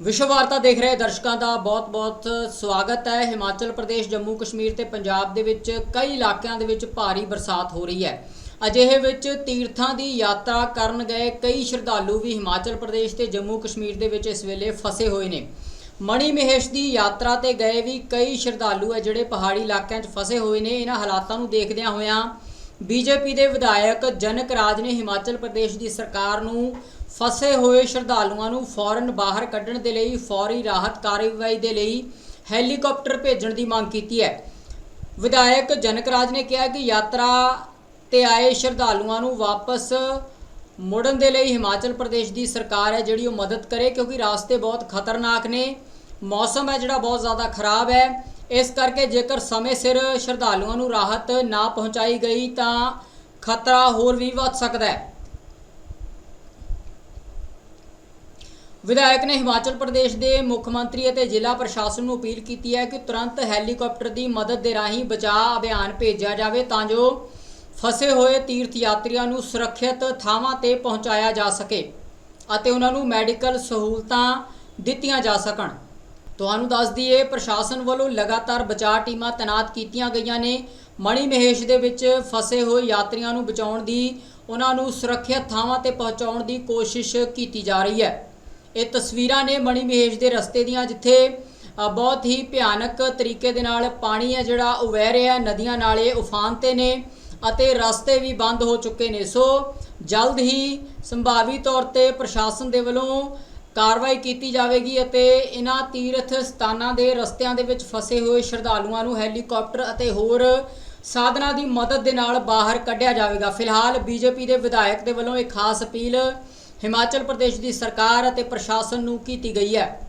ਵਿਸ਼ਵ ਵਾਰਤਾ ਦੇਖ ਰਹੇ ਦਰਸ਼ਕਾਂ ਦਾ ਬਹੁਤ-ਬਹੁਤ ਸਵਾਗਤ ਹੈ। ਹਿਮਾਚਲ ਪ੍ਰਦੇਸ਼, ਜੰਮੂ ਕਸ਼ਮੀਰ ਤੇ ਪੰਜਾਬ ਦੇ ਵਿੱਚ ਕਈ ਇਲਾਕਿਆਂ ਦੇ ਵਿੱਚ ਭਾਰੀ ਬਰਸਾਤ ਹੋ ਰਹੀ ਹੈ। ਅਜਿਹੇ ਵਿੱਚ ਤੀਰਥਾਂ ਦੀ ਯਾਤਰਾ ਕਰਨ ਗਏ ਕਈ ਸ਼ਰਧਾਲੂ ਵੀ ਹਿਮਾਚਲ ਪ੍ਰਦੇਸ਼ ਤੇ ਜੰਮੂ ਕਸ਼ਮੀਰ ਦੇ ਵਿੱਚ ਇਸ ਵੇਲੇ ਫਸੇ ਹੋਏ ਨੇ। ਮਣੀ ਮਹੇਸ਼ ਦੀ ਯਾਤਰਾ ਤੇ ਗਏ ਵੀ ਕਈ ਸ਼ਰਧਾਲੂ ਹੈ ਜਿਹੜੇ ਪਹਾੜੀ ਇਲਾਕਿਆਂ 'ਚ ਫਸੇ ਹੋਏ ਨੇ। ਇਹਨਾਂ ਹਾਲਾਤਾਂ ਨੂੰ ਦੇਖਦਿਆਂ ਹੋਇਆਂ ਬੀਜੇਪੀ ਦੇ ਵਿਧਾਇਕ ਜਨਕ ਰਾਜ ਨੇ ਹਿਮਾਚਲ ਪ੍ਰਦੇਸ਼ ਦੀ ਸਰਕਾਰ ਨੂੰ ਫਸੇ ਹੋਏ ਸ਼ਰਧਾਲੂਆਂ ਨੂੰ ਫੌਰਨ ਬਾਹਰ ਕੱਢਣ ਦੇ ਲਈ ਫੌਰੀ ਰਾਹਤ ਕਾਰਵਾਈ ਦੇ ਲਈ ਹੈਲੀਕਾਪਟਰ ਭੇਜਣ ਦੀ ਮੰਗ ਕੀਤੀ ਹੈ। ਵਿਧਾਇਕ ਜਨਕ ਰਾਜ ਨੇ ਕਿਹਾ ਕਿ ਯਾਤਰਾ ਤੇ ਆਏ ਸ਼ਰਧਾਲੂਆਂ ਨੂੰ ਵਾਪਸ ਮੁੜਨ ਦੇ ਲਈ ਹਿਮਾਚਲ ਪ੍ਰਦੇਸ਼ ਦੀ ਸਰਕਾਰ ਹੈ ਜਿਹੜੀ ਉਹ ਮਦਦ ਕਰੇ ਕਿਉਂਕਿ ਰਾਸਤੇ ਬਹੁਤ ਖਤਰਨਾਕ ਨੇ। ਮੌਸਮ ਹੈ ਜਿਹੜਾ ਬਹੁਤ ਜ਼ਿਆਦਾ ਖਰਾਬ ਹੈ। ਇਸ ਕਰਕੇ ਜੇਕਰ ਸਮੇਂ ਸਿਰ ਸ਼ਰਧਾਲੂਆਂ ਨੂੰ ਰਾਹਤ ਨਾ ਪਹੁੰਚਾਈ ਗਈ ਤਾਂ ਖਤਰਾ ਹੋਰ ਵੀ ਵੱਧ ਸਕਦਾ ਹੈ। ਵਿਧਾਇਕ ਨੇ ਹਿਮਾਚਲ ਪ੍ਰਦੇਸ਼ ਦੇ ਮੁੱਖ ਮੰਤਰੀ ਅਤੇ ਜ਼ਿਲ੍ਹਾ ਪ੍ਰਸ਼ਾਸਨ ਨੂੰ ਅਪੀਲ ਕੀਤੀ ਹੈ ਕਿ ਤੁਰੰਤ ਹੈਲੀਕਾਪਟਰ ਦੀ ਮਦਦ ਦੇ ਰਾਹੀਂ ਬਚਾਅ ਅਭਿਆਨ ਭੇਜਿਆ ਜਾਵੇ ਤਾਂ ਜੋ ਫਸੇ ਹੋਏ ਤੀਰਥ ਯਾਤਰੀਆਂ ਨੂੰ ਸੁਰੱਖਿਅਤ ਥਾਵਾਂ ਤੇ ਪਹੁੰਚਾਇਆ ਜਾ ਸਕੇ ਅਤੇ ਉਹਨਾਂ ਨੂੰ ਮੈਡੀਕਲ ਸਹੂਲਤਾਂ ਦਿੱਤੀਆਂ ਜਾ ਸਕਣ। ਤੁਹਾਨੂੰ ਦੱਸ ਦਈਏ, ਪ੍ਰਸ਼ਾਸਨ ਵੱਲੋਂ ਲਗਾਤਾਰ ਬਚਾਅ ਟੀਮਾਂ ਤਾਇਨਾਤ ਕੀਤੀਆਂ ਗਈਆਂ ਨੇ। ਮਣੀ ਮਹੇਸ਼ ਦੇ ਵਿੱਚ ਫਸੇ ਹੋਏ ਯਾਤਰੀਆਂ ਨੂੰ ਬਚਾਉਣ ਦੀ, ਉਹਨਾਂ ਨੂੰ ਸੁਰੱਖਿਅਤ ਥਾਵਾਂ ਤੇ ਪਹੁੰਚਾਉਣ ਦੀ ਕੋਸ਼ਿਸ਼ ਕੀਤੀ ਜਾ ਰਹੀ ਹੈ। ਇਹ ਤਸਵੀਰਾਂ ਨੇ ਮਣੀ ਮਹੇਸ਼ ਦੇ ਰਸਤੇ ਦੀਆਂ, ਜਿੱਥੇ ਬਹੁਤ ਹੀ ਭਿਆਨਕ ਤਰੀਕੇ ਦੇ ਨਾਲ ਪਾਣੀ ਹੈ ਜਿਹੜਾ ਉਹ ਵਹਿ ਰਿਹਾ ਨਦੀਆਂ ਨਾਲੇ ਉਫਾਨ ਤੇ ਨੇ ਅਤੇ ਰਸਤੇ ਵੀ ਬੰਦ ਹੋ ਚੁੱਕੇ ਨੇ। ਸੋ ਜਲਦ ਹੀ ਸੰਭਾਵੀ ਤੌਰ ਤੇ ਪ੍ਰਸ਼ਾਸਨ ਦੇ ਵੱਲੋਂ ਕਾਰਵਾਈ ਕੀਤੀ ਜਾਵੇਗੀ ਅਤੇ ਇਹਨਾਂ ਤੀਰਥ ਸਥਾਨਾਂ ਦੇ ਰਸਤਿਆਂ ਦੇ ਵਿੱਚ ਫਸੇ ਹੋਏ ਸ਼ਰਧਾਲੂਆਂ ਨੂੰ ਹੈਲੀਕਾਪਟਰ ਅਤੇ ਹੋਰ ਸਾਧਨਾਂ ਦੀ ਮਦਦ ਦੇ ਨਾਲ ਬਾਹਰ ਕੱਢਿਆ ਜਾਵੇਗਾ। ਫਿਲਹਾਲ ਬੀਜੇਪੀ ਦੇ ਵਿਧਾਇਕ ਦੇ ਵੱਲੋਂ ਇੱਕ ਖਾਸ ਅਪੀਲ ਹਿਮਾਚਲ ਪ੍ਰਦੇਸ਼ ਦੀ ਸਰਕਾਰ ਅਤੇ ਪ੍ਰਸ਼ਾਸਨ ਨੂੰ ਕੀਤੀ ਗਈ ਹੈ।